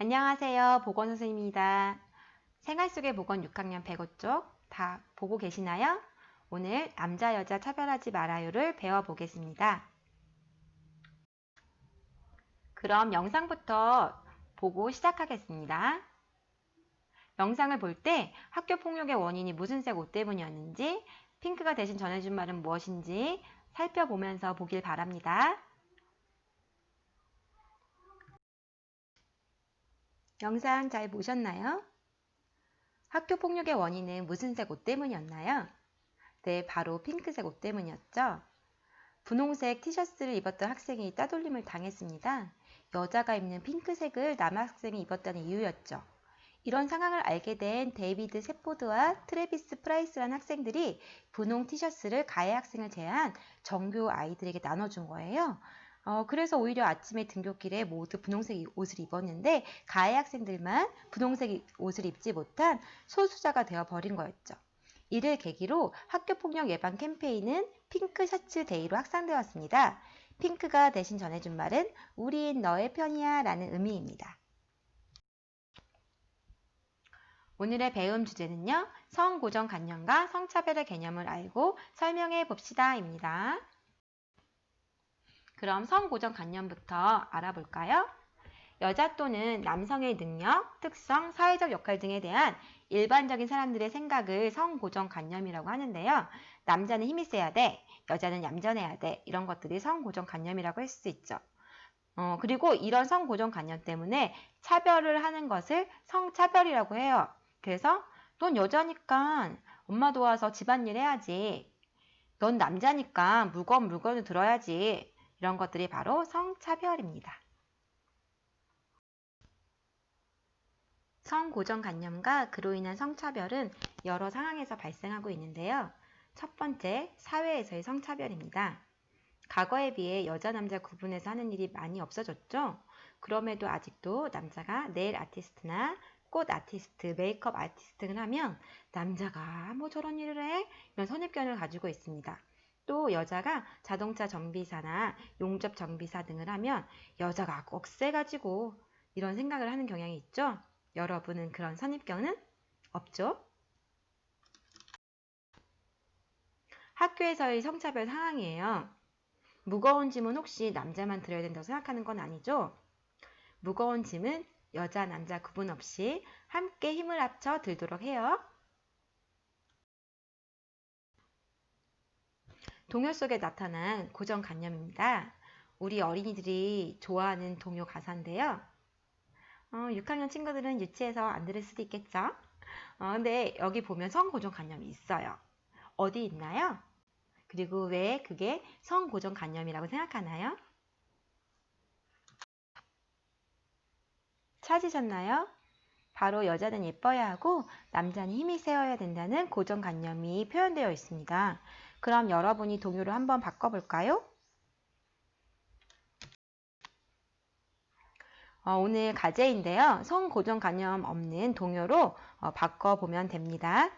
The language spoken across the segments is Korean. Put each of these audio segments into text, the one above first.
안녕하세요. 보건 선생님입니다. 생활 속의 보건 6학년 105쪽 다 보고 계시나요? 오늘 남자 여자 차별하지 말아요를 배워보겠습니다. 그럼 영상부터 보고 시작하겠습니다. 영상을 볼 때 학교 폭력의 원인이 무슨 색 옷 때문이었는지 핑크가 대신 전해준 말은 무엇인지 살펴보면서 보길 바랍니다. 영상 잘 보셨나요? 학교 폭력의 원인은 무슨 색 옷 때문이었나요? 네, 바로 핑크색 옷 때문이었죠. 분홍색 티셔츠를 입었던 학생이 따돌림을 당했습니다. 여자가 입는 핑크색을 남학생이 입었다는 이유였죠. 이런 상황을 알게 된 데이비드 세포드와 트레비스 프라이스라는 학생들이 분홍 티셔츠를 가해 학생을 제한 정교 아이들에게 나눠준 거예요. 어, 그래서 오히려 아침에 등교길에 모두 분홍색 옷을 입었는데 가해 학생들만 분홍색 옷을 입지 못한 소수자가 되어버린 거였죠. 이를 계기로 학교폭력 예방 캠페인은 핑크 셔츠 데이로 확산되었습니다. 핑크가 대신 전해준 말은 우린 너의 편이야 라는 의미입니다. 오늘의 배움 주제는요. 성고정관념과 성차별의 개념을 알고 설명해 봅시다 입니다. 그럼 성고정관념부터 알아볼까요? 여자 또는 남성의 능력, 특성, 사회적 역할 등에 대한 일반적인 사람들의 생각을 성고정관념이라고 하는데요. 남자는 힘이 세야 돼, 여자는 얌전해야 돼, 이런 것들이 성고정관념이라고 할 수 있죠. 어, 그리고 이런 성고정관념 때문에 차별을 하는 것을 성차별이라고 해요. 그래서 넌 여자니까 엄마 도와서 집안일 해야지. 넌 남자니까 무거운 물건을 들어야지. 이런 것들이 바로 성차별입니다. 성고정관념과 그로 인한 성차별은 여러 상황에서 발생하고 있는데요. 첫 번째, 사회에서의 성차별입니다. 과거에 비해 여자, 남자 구분해서 하는 일이 많이 없어졌죠? 그럼에도 아직도 남자가 네일 아티스트나 꽃 아티스트, 메이크업 아티스트 를 하면 남자가 뭐 저런 일을 해? 이런 선입견을 가지고 있습니다. 또 여자가 자동차 정비사나 용접 정비사 등을 하면 여자가 꼭 세가지고 이런 생각을 하는 경향이 있죠. 여러분은 그런 선입견은 없죠? 학교에서의 성차별 상황이에요. 무거운 짐은 혹시 남자만 들어야 된다고 생각하는 건 아니죠? 무거운 짐은 여자, 남자 구분 없이 함께 힘을 합쳐 들도록 해요. 동요 속에 나타난 고정관념입니다. 우리 어린이들이 좋아하는 동요 가사인데요. 어, 6학년 친구들은 유치해서 안 들을 수도 있겠죠? 어, 근데 여기 보면 성고정관념이 있어요. 어디 있나요? 그리고 왜 그게 성고정관념이라고 생각하나요? 찾으셨나요? 바로 여자는 예뻐야 하고 남자는 힘이 세어야 된다는 고정관념이 표현되어 있습니다. 그럼 여러분이 동요를 한번 바꿔볼까요? 어, 오늘 과제인데요. 성 고정관념 없는 동요로 어, 바꿔보면 됩니다.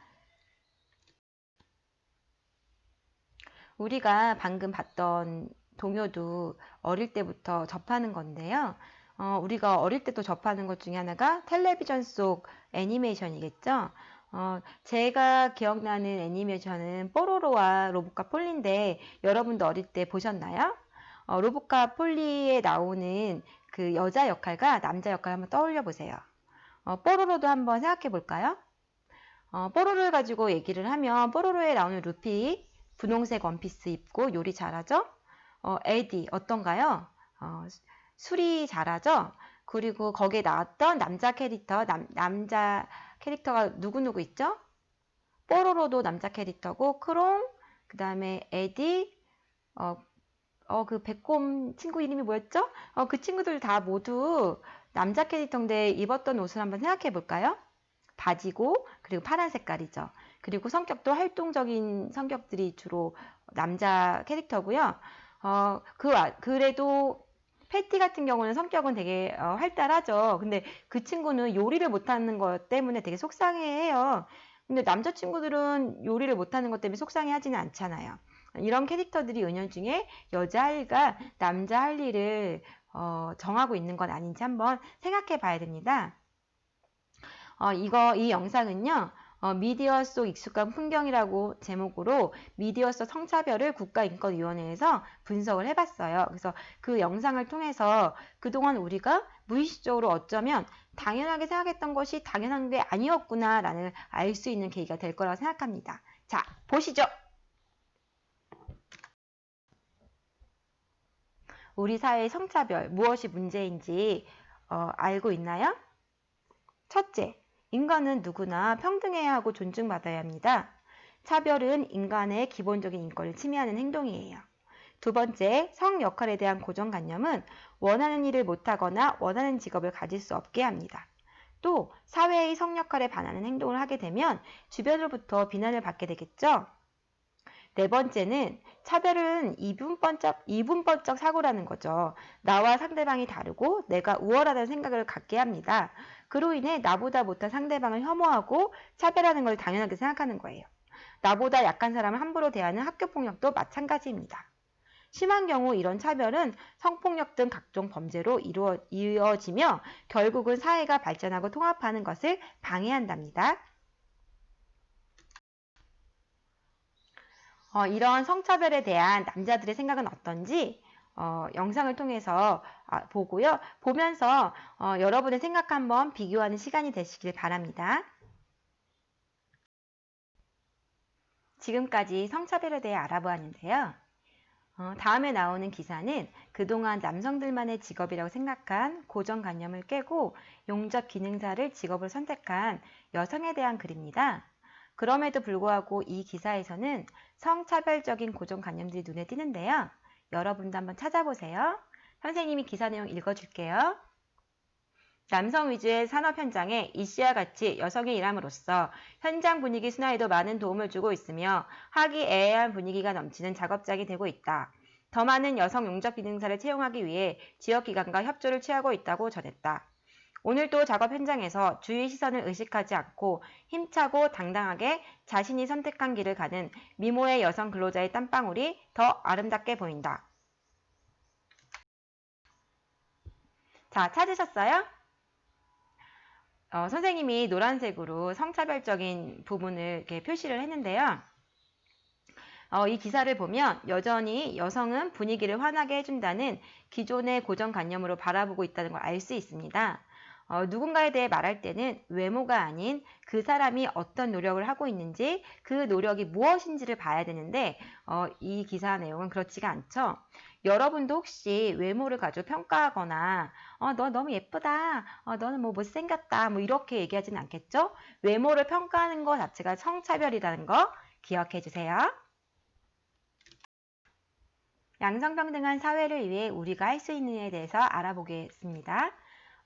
우리가 방금 봤던 동요도 어릴 때부터 접하는 건데요. 어, 우리가 어릴 때도 접하는 것 중에 하나가 텔레비전 속 애니메이션이겠죠. 어, 제가 기억나는 애니메이션은 뽀로로와 로보카 폴리인데 여러분도 어릴 때 보셨나요? 어, 로보카 폴리에 나오는 그 여자 역할과 남자 역할 한번 떠올려 보세요. 어, 뽀로로도 한번 생각해 볼까요? 어, 뽀로로를 가지고 얘기를 하면 뽀로로에 나오는 루피 분홍색 원피스 입고 요리 잘하죠? 어, 에디 어떤가요? 어, 수리 잘하죠? 그리고 거기에 나왔던 남자 캐릭터 남, 남자 캐릭터가 누구누구 있죠? 뽀로로도 남자 캐릭터고 크롱, 그 다음에 에디, 어, 어, 그 백곰 친구 이름이 뭐였죠? 어, 그 친구들 다 모두 남자 캐릭터인데 입었던 옷을 한번 생각해 볼까요? 바지고, 그리고 파란 색깔이죠. 그리고 성격도 활동적인 성격들이 주로 남자 캐릭터고요. 어, 그, 그래도 패티 같은 경우는 성격은 되게 어, 활달하죠. 근데 그 친구는 요리를 못하는 것 때문에 되게 속상해해요. 근데 남자친구들은 요리를 못하는 것 때문에 속상해하지는 않잖아요. 이런 캐릭터들이 은연중에 여자 할 일과 남자 할 일을 어, 정하고 있는 건 아닌지 한번 생각해 봐야 됩니다. 어, 이거 이 영상은요. 어, 미디어 속 익숙한 풍경이라고 제목으로 미디어 속 성차별을 국가인권위원회에서 분석을 해봤어요. 그래서 그 영상을 통해서 그동안 우리가 무의식적으로 어쩌면 당연하게 생각했던 것이 당연한 게 아니었구나라는 알 수 있는 계기가 될 거라고 생각합니다. 자, 보시죠. 우리 사회의 성차별 무엇이 문제인지 어, 알고 있나요? 첫째, 인간은 누구나 평등해야 하고 존중받아야 합니다. 차별은 인간의 기본적인 인권을 침해하는 행동이에요. 두 번째, 성 역할에 대한 고정관념은 원하는 일을 못하거나 원하는 직업을 가질 수 없게 합니다. 또 사회의 성 역할에 반하는 행동을 하게 되면 주변으로부터 비난을 받게 되겠죠. 네 번째는 차별은 이분법적, 이분법적 사고라는 거죠. 나와 상대방이 다르고 내가 우월하다는 생각을 갖게 합니다. 그로 인해 나보다 못한 상대방을 혐오하고 차별하는 걸 당연하게 생각하는 거예요. 나보다 약한 사람을 함부로 대하는 학교폭력도 마찬가지입니다. 심한 경우 이런 차별은 성폭력 등 각종 범죄로 이루어, 이어지며 결국은 사회가 발전하고 통합하는 것을 방해한답니다. 어, 이런 성차별에 대한 남자들의 생각은 어떤지 어, 영상을 통해서 아, 보고요. 보면서 어, 여러분의 생각 한번 비교하는 시간이 되시길 바랍니다. 지금까지 성차별에 대해 알아보았는데요. 어, 다음에 나오는 기사는 그동안 남성들만의 직업이라고 생각한 고정관념을 깨고 용접 기능사를 직업으로 선택한 여성에 대한 글입니다. 그럼에도 불구하고 이 기사에서는 성차별적인 고정관념들이 눈에 띄는데요. 여러분도 한번 찾아보세요. 선생님이 기사 내용 읽어줄게요. 남성 위주의 산업 현장에 이 씨와 같이 여성이 일함으로써 현장 분위기 순화에도 많은 도움을 주고 있으며 화기애애한 분위기가 넘치는 작업장이 되고 있다. 더 많은 여성 용접 기능사를 채용하기 위해 지역기관과 협조를 취하고 있다고 전했다. 오늘도 작업 현장에서 주위 시선을 의식하지 않고 힘차고 당당하게 자신이 선택한 길을 가는 미모의 여성 근로자의 땀방울이 더 아름답게 보인다. 자, 찾으셨어요? 어, 선생님이 노란색으로 성차별적인 부분을 이렇게 표시를 했는데요. 어, 이 기사를 보면 여전히 여성은 분위기를 환하게 해준다는 기존의 고정관념으로 바라보고 있다는 걸 알 수 있습니다. 어, 누군가에 대해 말할 때는 외모가 아닌 그 사람이 어떤 노력을 하고 있는지 그 노력이 무엇인지를 봐야 되는데 어, 이 기사 내용은 그렇지가 않죠. 여러분도 혹시 외모를 가지고 평가하거나 어, 너 너무 예쁘다. 어, 너는 뭐 못생겼다. 뭐 이렇게 얘기하지는 않겠죠? 외모를 평가하는 것 자체가 성차별이라는 거 기억해 주세요. 양성평등한 사회를 위해 우리가 할 수 있는 일에 대해서 알아보겠습니다.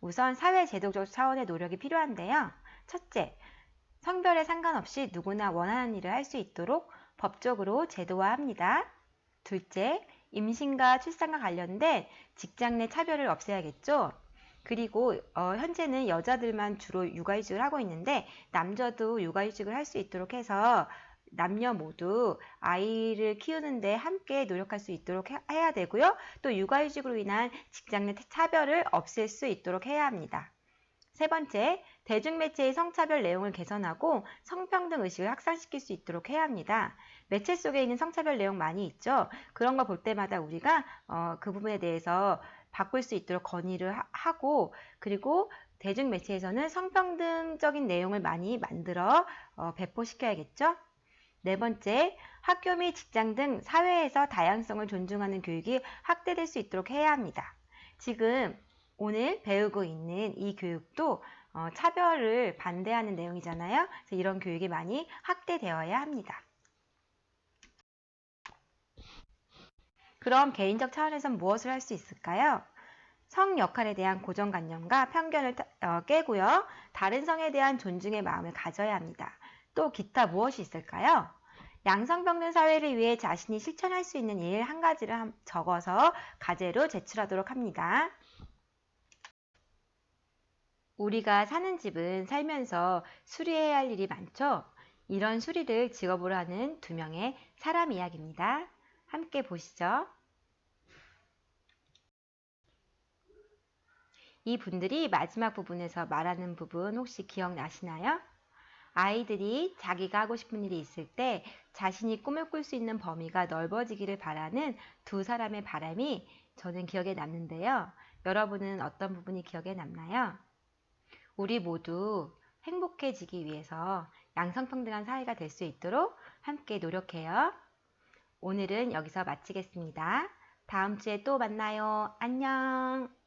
우선 사회 제도적 차원의 노력이 필요한데요. 첫째, 성별에 상관없이 누구나 원하는 일을 할 수 있도록 법적으로 제도화합니다. 둘째, 임신과 출산과 관련된 직장 내 차별을 없애야겠죠. 그리고 어, 현재는 여자들만 주로 육아휴직을 하고 있는데 남자도 육아휴직을 할 수 있도록 해서 남녀 모두 아이를 키우는데 함께 노력할 수 있도록 해야 되고요. 또 육아휴직으로 인한 직장 내 차별을 없앨 수 있도록 해야 합니다. 세 번째, 대중매체의 성차별 내용을 개선하고 성평등 의식을 확산시킬 수 있도록 해야 합니다. 매체 속에 있는 성차별 내용 많이 있죠. 그런 거 볼 때마다 우리가 어, 그 부분에 대해서 바꿀 수 있도록 건의를 하, 고 그리고 대중매체에서는 성평등적인 내용을 많이 만들어 어, 배포시켜야겠죠. 네 번째, 학교 및 직장 등 사회에서 다양성을 존중하는 교육이 확대될 수 있도록 해야 합니다. 지금 오늘 배우고 있는 이 교육도 어, 차별을 반대하는 내용이잖아요. 그래서 이런 교육이 많이 확대되어야 합니다. 그럼 개인적 차원에선 무엇을 할 수 있을까요? 성 역할에 대한 고정관념과 편견을 어, 깨고요. 다른 성에 대한 존중의 마음을 가져야 합니다. 또 기타 무엇이 있을까요? 양성평등 사회를 위해 자신이 실천할 수 있는 일 한 가지를 적어서 과제로 제출하도록 합니다. 우리가 사는 집은 살면서 수리해야 할 일이 많죠? 이런 수리를 직업으로 하는 두 명의 사람 이야기입니다. 함께 보시죠. 이 분들이 마지막 부분에서 말하는 부분 혹시 기억나시나요? 아이들이 자기가 하고 싶은 일이 있을 때 자신이 꿈을 꿀 수 있는 범위가 넓어지기를 바라는 두 사람의 바람이 저는 기억에 남는데요. 여러분은 어떤 부분이 기억에 남나요? 우리 모두 행복해지기 위해서 양성평등한 사회가 될 수 있도록 함께 노력해요. 오늘은 여기서 마치겠습니다. 다음 주에 또 만나요. 안녕.